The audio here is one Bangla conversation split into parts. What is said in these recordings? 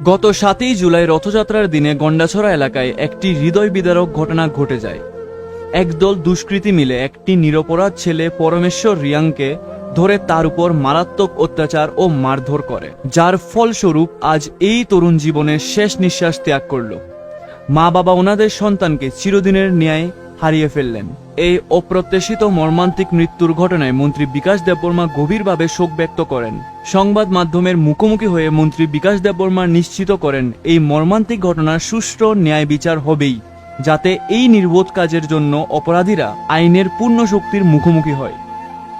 গত সাতই জুলাই রথযাত্রার দিনে গন্ডাছড়া এলাকায় একটি হৃদয় বিদারক ঘটনা ঘটে যায়। একদল দুষ্কৃতী মিলে একটি নিরপরাধ ছেলে পরমেশ্বর রিয়াংকে ধরে তার উপর মারাত্মক অত্যাচার ও মারধর করে, যার ফলস্বরূপ আজ এই তরুণ জীবনের শেষ নিঃশ্বাস ত্যাগ করল। মা বাবা ওনাদের সন্তানকে চিরদিনের ন্যায় হারিয়ে ফেললেন। এই অপ্রত্যাশিত মর্মান্তিক মৃত্যুর ঘটনায় মন্ত্রী বিকাশ দেববর্মা গভীরভাবে শোক ব্যক্ত করেন। সংবাদ মাধ্যমের মুখোমুখি হয়ে মন্ত্রী বিকাশ দেববর্মা নিশ্চিত করেন, এই মর্মান্তিক ঘটনার সুষ্ঠু ন্যায় বিচার হবেই, যাতে এই নির্বোধ কাজের জন্য অপরাধীরা আইনের পূর্ণ শক্তির মুখোমুখি হয়।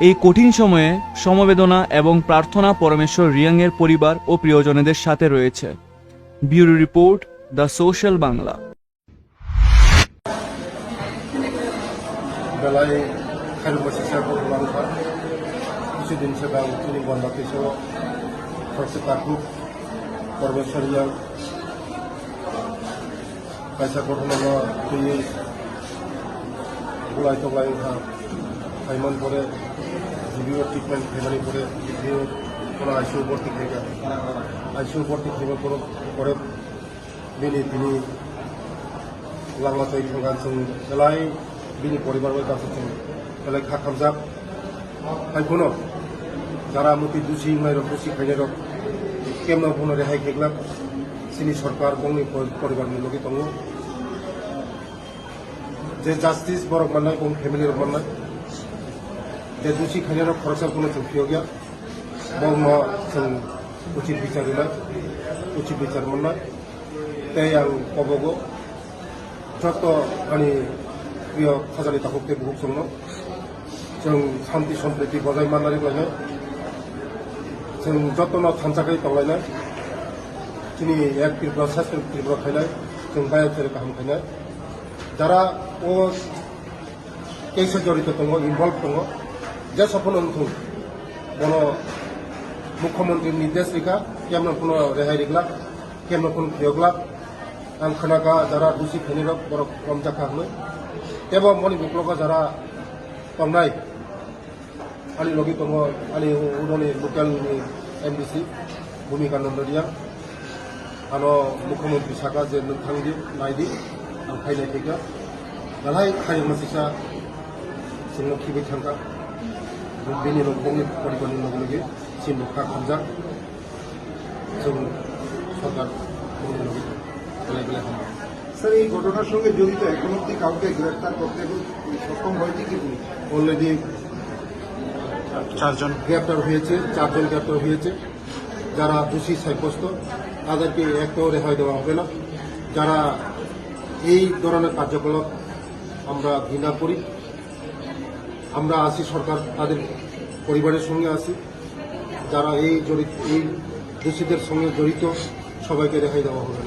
এই কঠিন সময়ে সমবেদনা এবং প্রার্থনা পরমেশ্বর রিয়াংয়ের পরিবার ও প্রিয়জনেদের সাথে রয়েছে। Bureau report, the social Bangla. বেলায় খারিবসি সাহেব লাংফা কিছুদিন সেবা তিনি বন্ধাতে সহ সরষে তাকুক কর্মেশ্বরিয়া পয়সা গঠন তুই গোলাই টোলাই হাইমান করে জীবিও ট্রিটমেন্ট ফেমারি করে জীবিও কোনো আইসিউ ভর্তি থেকে আইসিউ ভর্তি থেকে কোনো করে বেলে তিনি লাংলা তৈরি গান জেলায় बिनि परिवारबाय दासोथिं बेलेग खाखामजाब हाइखौनो যারা মতি দুষি মাইরক দুষি খাইনেরক কেমন বনো রেহাই খেগলাম সিনি সরকার গংনি পরিবার মুলকি দङ যে জাস্টিস বরক মান্নাই গং ফ্যামিলির মান্নাই যে দুষি খাইনেরক খরচা কোনো চুক্তিও গিয়া বংন जों উচিত বিচার দিলাম। উচিত বিচার মান্নাই তাই আং কবগো যত মানে 우리가 사전에 다 국대 무국성로 정 산티 손대기 버전 만나리 거네 정 저또나 탄착이 떠올래 তিনি এক তীব্র শাসন তীব্র খেলায় এবং বায়াতের কাম খেলায় যারা ও কেসে জড়িত তঙ্গ ইনভলভ তঙ্গ, যে সফল অন্থুন বন মুখ্যমন্ত্রীর নির্দেশ রেখা, কেমন কোনো রেহাই রেখলা, কেমন কোনো খেয়গলা আং খানাকা যারা দোষী খেনিরক বড় কম জাখা হলো। এবং मनि बुक्लगा যারা दंनाय आंनि लगे दङ आंनि उदनि लकेलनि एमडिसि भूमिका नन्दरिया आनो मुख्यमंत्री साका जे नोंथांदि नायदि आं फायनाय फैगा नालाय खाय मानसिसा जोङो खिबाय थांगा बेनि न'खरनि परिबारनि लगे लगे सिम मोखा खामजा जों সরকার লগে বেলায় বেলায় হামলা স্যার, এই ঘটনার সঙ্গে জড়িত এখন অব্দি কাউকে গ্রেফতার করতে সক্ষম হয়নি কি অলরেডি চারজন গ্রেপ্তার হয়েছে, চারজন গ্রেপ্তার হয়েছে। যারা দোষী সাব্যস্ত, তাদেরকে একটাও রেহাই দেওয়া হবে না। যারা এই ধরনের কার্যকলাপ আমরা ঘৃণা করি, আমরা আছি সরকার, তাদের পরিবারের সঙ্গে আছি। যারা এই জড়িত, এই দোষীদের সঙ্গে জড়িত, সবাইকে রেহাই দেওয়া হবে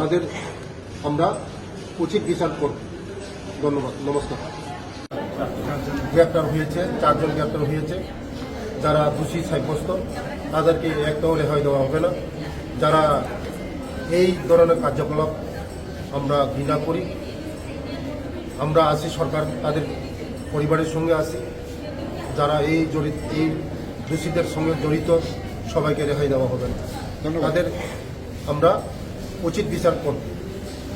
তাদের আমরা উচিত বিচার করব। ধন্যবাদ নমস্কার। গ্রেপ্তার হয়েছে চারজন গ্রেপ্তার হয়েছে। যারা দোষী সাব্যস্ত তাদেরকে একটাও রেহাই দেওয়া হবে না। যারা এই ধরনের কার্যকলাপ আমরা ঘৃণা করি আমরা আছি সরকার তাদের পরিবারের সঙ্গে আছি যারা এই জড়িত এই দোষীদের সঙ্গে জড়িত সবাইকে রেহাই দেওয়া হবে না। তাদের আমরা উচিত বিচার করব।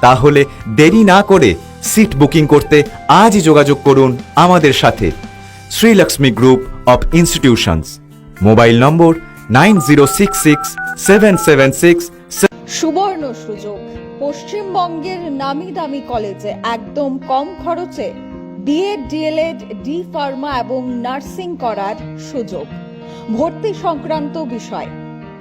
তাহলে দেরি না করে সিট বুকিং করতে আজই যোগাযোগ করুন আমাদের সাথে। Srilakshmi group of institutions. Mobile number nine zero six six seven seven six সুবর্ণ সুযোগ। পশ্চিমবঙ্গের নামি দামি কলেজে একদম কম খরচে B Ed D El Ed D pharma এবং নার্সিং করার সুযোগ। ভর্তি সংক্রান্ত বিষয়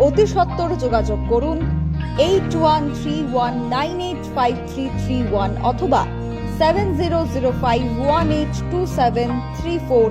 অতি সত্বর যোগাযোগ করুন eight one three one nine eight five three three one অথবা seven zero zero five one eight two seven three four